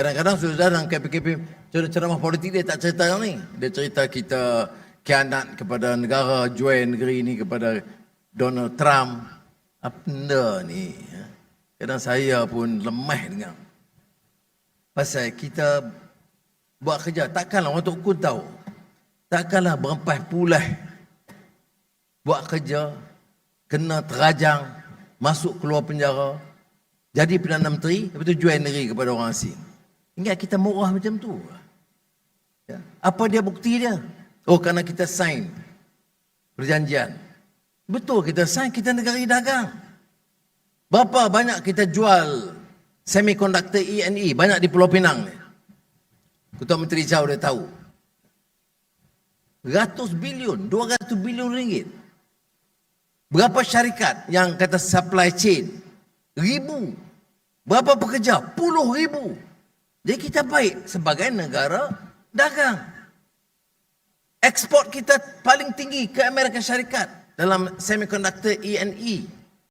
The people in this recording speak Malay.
Kadang-kadang sudah dalam KPKP ceramah politik dia tak cerita yang ni. Dia cerita kita kianat kepada negara, join negeri ni kepada Donald Trump. Apa benda ni? ya? Kadang saya pun lemah dengar. Pasal kita buat kerja. Takkanlah orang Tok Kun tahu. Takkanlah berempas pulai. Buat kerja. Kena terajang. Masuk keluar penjara. Jadi Perdana Menteri. Lepas tu join negeri kepada orang asing. Ingat kita murah macam tu. Ya. Apa dia bukti dia? Oh kerana kita sign perjanjian. Betul kita sign, kita negara dagang. Berapa banyak kita jual semiconductor E&E banyak di Pulau Pinang ni. Ketua Menteri Zhao dia tahu. Ratus bilion, 200 bilion ringgit. Berapa syarikat yang kata supply chain? Ribu. Berapa pekerja? Puluh ribu. Jadi kita baik sebagai negara dagang. Ekspor kita paling tinggi ke Amerika Syarikat dalam semiconductor E&E.